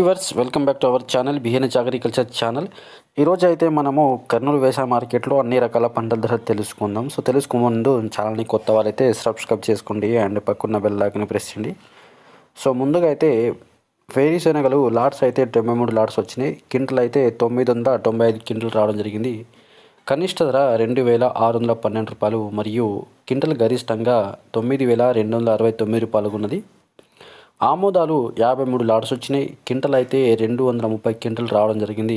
Viewers welcome back to our channel బిహెన్హెచ్ agriculture channel. ఈరోజు అయితే మనము కర్నూలు వ్యవసాయ మార్కెట్లో అన్ని రకాల పంటల ధర తెలుసుకుందాం. సో తెలుసుకునే ముందు ఛానల్ని కొత్త వాళ్ళైతే సబ్స్క్రైబ్ చేసుకోండి అండ్ పక్కన్న బెల్ ఐకాన్ ప్రెస్ చేయండి. సో ముందుగా అయితే వేరుశనగలు లాట్స్ అయితే తొంభై మూడు లాట్స్ వచ్చినాయి. కింటలు అయితే తొమ్మిది వందల తొంభై ఐదు కింటలు రావడం జరిగింది. కనిష్ట ధర రెండు వేల ఆరు వందల పన్నెండు రూపాయలు మరియు కింటలు గరిష్టంగా తొమ్మిది వేల రెండు వందల అరవై తొమ్మిది రూపాయలు ఉన్నది. ఆమోదాలు యాభై మూడు లాట్స్ వచ్చినాయి. క్వింటల్ అయితే రెండు వందల ముప్పై క్వింటల్ రావడం జరిగింది.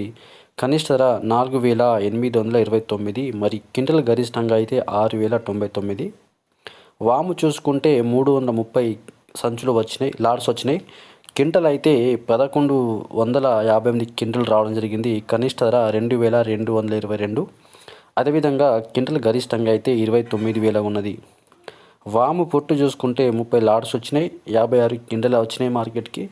కనిష్ట ధర నాలుగు వేల ఎనిమిది వందల ఇరవై తొమ్మిది మరి క్వింటల్ గరిష్టంగా అయితే ఆరు వేల తొంభై తొమ్మిది. వాము చూసుకుంటే మూడు వందల ముప్పై సంచులు వచ్చినాయి లాడ్స్ వచ్చినాయి. క్వింటల్ అయితే పదకొండు వందల యాభై ఎనిమిది కింటలు రావడం జరిగింది. కనిష్ట ధర రెండు వేల రెండు వందల ఇరవై రెండు. అదేవిధంగా కింటల్ గరిష్టంగా అయితే ఇరవై తొమ్మిది వేల ఉన్నది. వాము పొట్టు చూసుకుంటే ముప్పై లాడ్స్ వచ్చినాయి యాభై ఆరు కింటలు వచ్చినాయి మార్కెట్కి.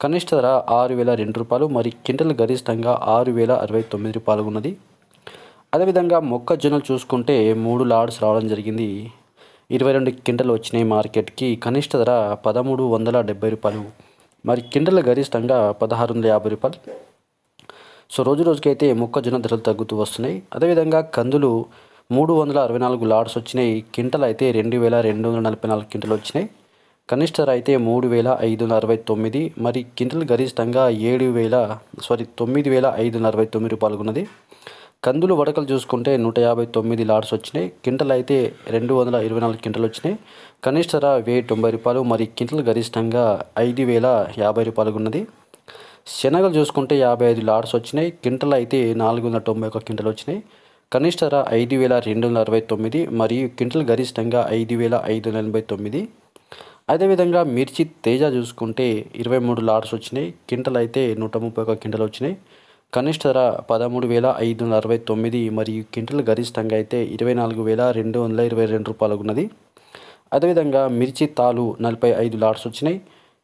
కనిష్ట ధర ఆరు వేల రెండు రూపాయలు మరి కిండల్ గరిష్టంగా ఆరు వేల అరవై తొమ్మిది రూపాయలు ఉన్నది. అదేవిధంగా మొక్కజొన్నలు చూసుకుంటే మూడు లాడ్స్ రావడం జరిగింది. ఇరవై రెండు కిండలు వచ్చినాయి మార్కెట్కి కనిష్ట ధర పదమూడు వందల డెబ్బై రూపాయలు మరి కిండల గరిష్టంగా పదహారు వందల యాభై రూపాయలు. సో రోజు రోజుకైతే మొక్కజొన్న ధరలు తగ్గుతూ వస్తున్నాయి. అదేవిధంగా కందులు మూడు వందల అరవై నాలుగు లాడ్స్ వచ్చినాయి. కింటలు అయితే రెండు వేల రెండు వందల నలభై నాలుగు కింటలు వచ్చినాయి. కనిష్టర్ అయితే మూడు వేల ఐదు వందల అరవై తొమ్మిది. మరి కింటలు గరిష్టంగా ఏడు వేల సారీ తొమ్మిది వేల ఐదు వందల అరవై తొమ్మిది రూపాయలు ఉన్నది కందులు వడకలు చూసుకుంటే నూట యాభై తొమ్మిది లాడ్స్ వచ్చినాయి. కింటలు అయితే రెండు వందల ఇరవై నాలుగు కింటలు వచ్చినాయి. కనిష్ట వెయ్యి తొంభై రూపాయలు. మరి కింటలు గరిష్టంగా ఐదు వేల యాభై రూపాయలు ఉన్నది శనగలు చూసుకుంటే యాభై ఐదు లాడ్స్ వచ్చినాయి. కింటలు అయితే నాలుగు వందల తొంభై ఒక కింటలు వచ్చినాయి. కనిష్ట ధర ఐదు వేల రెండు వందల అరవై తొమ్మిది మరియు క్వింటల్ గరిష్టంగా ఐదు వేల ఐదు వందల ఎనభై తొమ్మిది. అదేవిధంగా మిర్చి తేజ చూసుకుంటే ఇరవై మూడు లాడ్స్ వచ్చినాయి. క్వింటల్ అయితే నూట ముప్పై ఒక క్వింటల్ వచ్చినాయి. కనిష్ట ధర పదమూడు వేల ఐదు వందల అరవై తొమ్మిది మరియు క్వింటల్ గరిష్టంగా అయితే ఇరవై నాలుగు వేల రెండు వందల ఇరవై రెండు రూపాయలు ఉన్నది. అదేవిధంగా మిర్చి తాలు నలభై ఐదు లాట్స్ వచ్చినాయి.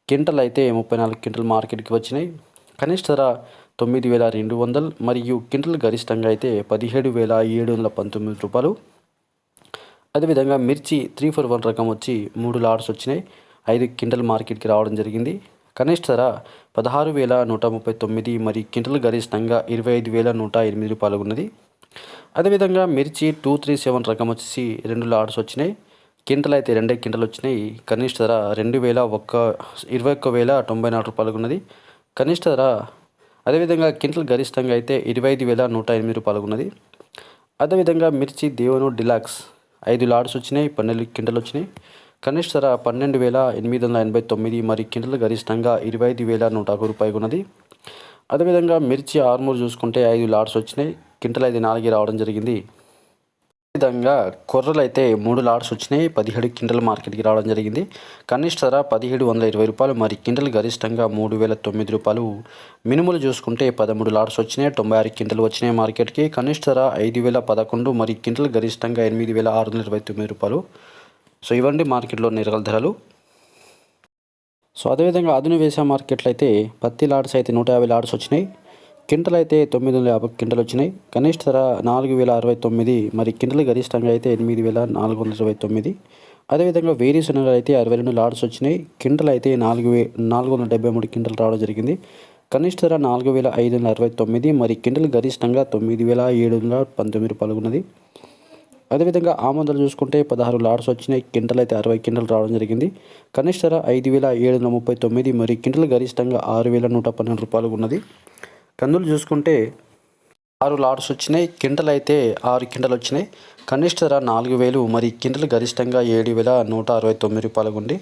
క్వింటల్ అయితే ముప్పై నాలుగు క్వింటల్ మార్కెట్కి వచ్చినాయి. కనిష్ట ధర తొమ్మిది వేల రెండు వందలు మరియు క్వింటల్ గరిష్టంగా అయితే పదిహేడు వేల ఏడు వందల పంతొమ్మిది రూపాయలు. అదేవిధంగా మిర్చి త్రీ ఫోర్ వన్ రకం వచ్చి మూడు లాట్స్ వచ్చినాయి. ఐదు కింటల్ మార్కెట్కి రావడం జరిగింది. కనిష్ట ధర పదహారు వేల నూట ముప్పై తొమ్మిది మరి క్వింటల్ గరిష్టంగా ఇరవై ఐదు వేల నూట ఎనిమిది రూపాయలు ఉన్నది. అదేవిధంగా మిర్చి టూ త్రీ సెవెన్ రకం వచ్చేసి రెండు లాట్స్ వచ్చినాయి. క్వింటల్ అయితే రెండే క్వింటల్ వచ్చినాయి. కనిష్ట ధర రెండు వేల ఒక్క ఇరవై ఒక్క వేల తొంభై నాలుగు రూపాయలు ఉన్నది. కనిష్ట ధర అదేవిధంగా కింటల్ గరిష్టంగా అయితే ఇరవై ఐదు వేల నూట ఎనిమిది రూపాయలు ఉన్నది అదేవిధంగా మిర్చి దేవను డిలాక్స్ ఐదు లాడ్స్ వచ్చినాయి పన్నెండు కింటలు వచ్చినాయి. కనిష్ట ధర పన్నెండు వేల ఎనిమిది వందల ఎనభై తొమ్మిది మరి కింటలు గరిష్టంగా ఇరవై ఐదు వేల నూట ఒక రూపాయలు ఉన్నది అదేవిధంగా మిర్చి ఆర్మూర్ చూసుకుంటే ఐదు లాడ్స్ వచ్చినాయి కింటలు అయితే నాలుగు రావడం జరిగింది. విధంగా కొర్రలు అయితే మూడు లాడ్స్ వచ్చినాయి. పదిహేడు కింటల్ మార్కెట్కి రావడం జరిగింది. కనిష్ట ధర పదిహేడు వందల ఇరవై రూపాయలు మరి కింటల్ గరిష్టంగా మూడు వేల తొమ్మిది రూపాయలు. మినుములు చూసుకుంటే పదమూడు లాడ్స్ వచ్చినాయి తొంభై ఆరు కింటలు వచ్చినాయి మార్కెట్కి. కనిష్ట ధర ఐదు వేల పదకొండు మరి కింటల్ గరిష్టంగా ఎనిమిది వేల ఆరు వందల ఇరవై తొమ్మిది రూపాయలు. సో ఇవ్వండి మార్కెట్లో నిరగల ధరలు. సో అదేవిధంగా ఆధునిక వ్యవసాయ మార్కెట్లో అయితే పత్తి లాడ్స్ అయితే నూట యాభై లాడ్స్ వచ్చినాయి. కింటలు అయితే తొమ్మిది వందల యాభై కింటలు వచ్చినాయి కనిష్ట ధర నాలుగు వేల అరవై తొమ్మిది. మరి కింటలు గరిష్టంగా అయితే ఎనిమిది వేల నాలుగు వందల ఇరవై తొమ్మిది. అదేవిధంగా వేరీ శనగలు అయితే అరవై రెండు లాడ్స్ వచ్చినాయి. కింటలు అయితే నాలుగు వే నాలుగు వందల డెబ్బై మూడు కింటలు రావడం జరిగింది. కనిష్ట ధర నాలుగు వేల ఐదు వందల అరవై తొమ్మిది. మరి కింటలు గరిష్టంగా తొమ్మిది వేల ఏడు వందల పంతొమ్మిది రూపాయలు ఉన్నది అదేవిధంగా ఆమోదాలు చూసుకుంటే పదహారు లాడ్స్ వచ్చినాయి. కింటలు అయితే అరవై కింటలు రావడం జరిగింది. కనిష్ట ధర ఐదు వేల ఏడు వందల ముప్పై తొమ్మిది. మరి కింటలు గరిష్టంగా ఆరు వేల నూట పన్నెండు రూపాయలు ఉన్నది. కందులు చూసుకుంటే ఆరు లాడ్స్ వచ్చినాయి కింటలు అయితే ఆరు కింటలు వచ్చినాయి. కనిష్ట ధర నాలుగు వేలు మరి కింటలు గరిష్టంగా ఏడు వేల నూట అరవై తొమ్మిది రూపాయలు ఉంది.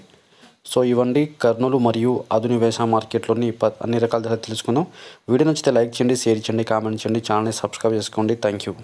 సో ఇవ్వండి కర్నూలు మరియు ఆధునిక వ్యవసాయ మార్కెట్లోని ప అన్ని రకాల ధర తెలుసుకుందాం. వీడియో నచ్చితే లైక్ చేయండి షేర్ చేయండి కామెంట్ చేయండి ఛానల్ని సబ్స్క్రైబ్ చేసుకోండి. Thank you